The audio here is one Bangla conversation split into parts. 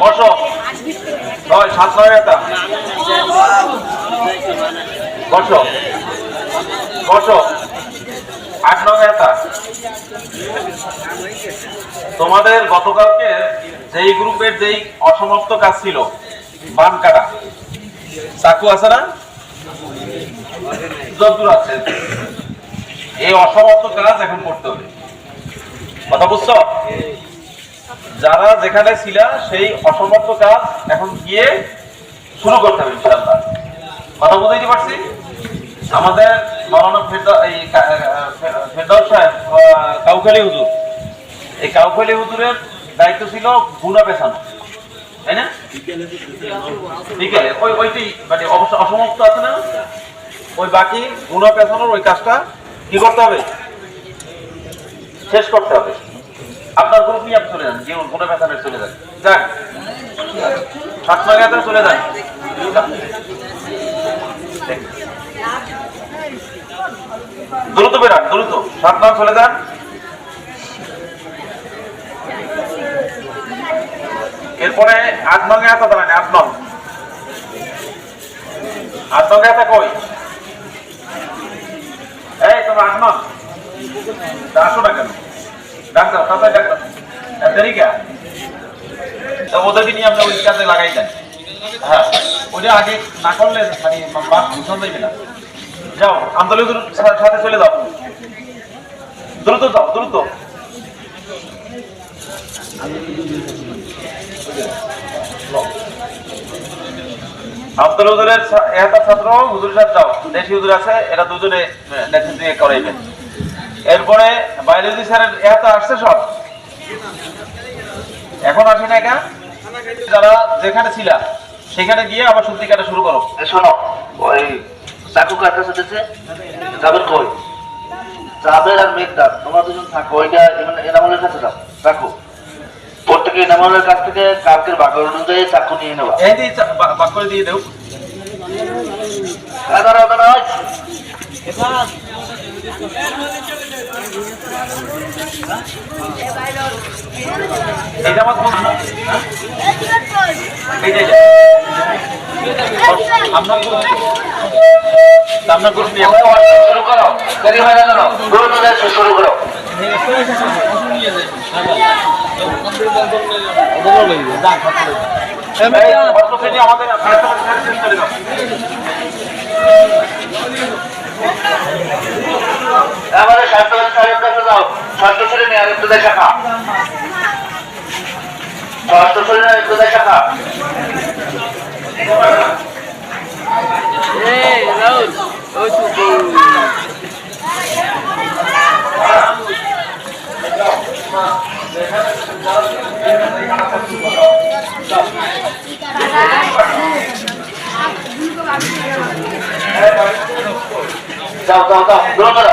আচ্ছা সাত আট তোমাদের গতকালকে যেই গ্রুপের যেই অসমাপ্ত কাজ ছিল, বান কাটা, চাকু আছে না? যতদূর আছে। এই অসমাপ্ত কাজ এখন করতে হবে। কথা বুঝছ? যারা যেখানে ছিল, সেই অসমাপ্ত কাজ এখন গিয়ে শুরু করতে হবে ইনশাআল্লাহ। কথা বুঝাইতে পারছি? আমাদের কা- ফেরদাউস সাহেব কাউখালী হুজুর। এই কাউখালী হুজুরের দায়িত্ব ছিল গুণা পেছানো। তাই না? বিকেলে। ওই ওইটি মানে অসমাপ্ত আছে না? ওই বাকি গুণা পেছানোর ওই কাজটা কি করতে হবে? শেষ করতে হবে। আপনার গ্রুপ নিয়ে আপনি চলে যান জীবন গুণা পেছানোর চলে যান। যান। সাত নয় চলে যান। দ্রুত বেরান, দ্রুত। সাত নাম চলে যান। এরপরে আট নং এত দাঁড়ান, আট নং। আট নং এত কই? তোমার আট তা আসো না কেন? ডাক্তার তাড়াতাড়ি ডাক্তার দেরি কে ওদেরকে নিয়ে আপনি ওই কাজে লাগাই দেন। হ্যাঁ ওইটা আগে না করলে মানে বাস ভীষণ দেবে না। যাও, আন্দোলন সাথে চলে যাও। দ্রুত যাও, দ্রুত। আব্দুল হুজুরের এহাতা ছাত্র, হুজুর সাহেব যাও। দেশি হুজুর আছে, এরা দুজনে নেতৃত্ব দিয়ে করাইবেন এরপরে বায়োলজি স্যারের এহাতা আসছে সব। এখন আসে না একা যারা যেখানে ছিলা, সেখানে গিয়ে আবার সত্যি কাটা শুরু করো। শোনো, ওই চাকু কাছে দিচ্ছে? যাবেন কই? যাবের আর মেঘদার তোমরা দুজন থাকো, ওইটা এমন এনামলের কাছে যাও। রাখো। প্রত্যেকে এনামলের কাছ থেকে কালকের বাগর অনুযায়ী চাকু নিয়ে নেবা এই দিয়ে চা- বা- বাক করে দিয়ে হ্যাঁ, দাঁড়াও দাঁড়াও এই জামাত এই যে আপনার আপনার গ্রুপ নিয়ে। শুরু করো। দেরি হয় না। জানো শুরু করো। এবারে সাহিত্য সাহেব কাছে যাও ষষ্ঠ শ্রেণি আর ইবতদাই শাখা ষষ্ঠ শ্রেণি আর শাখা যাও যাও যাও গ্রহণ করো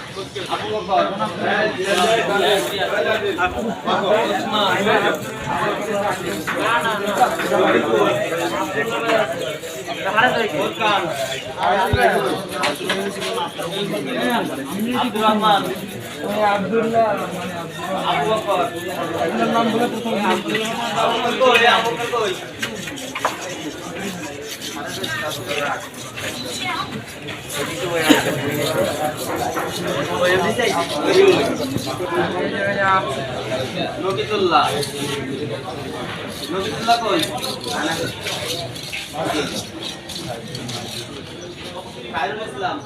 আব্দুল্লাহ আবু বকর নাম বলে প্রথমে আব্দুল রহমান আবু বকর আবু বকর। নকিতুল্লাহ। নকিতুল্লাহ কই? ইসলাম।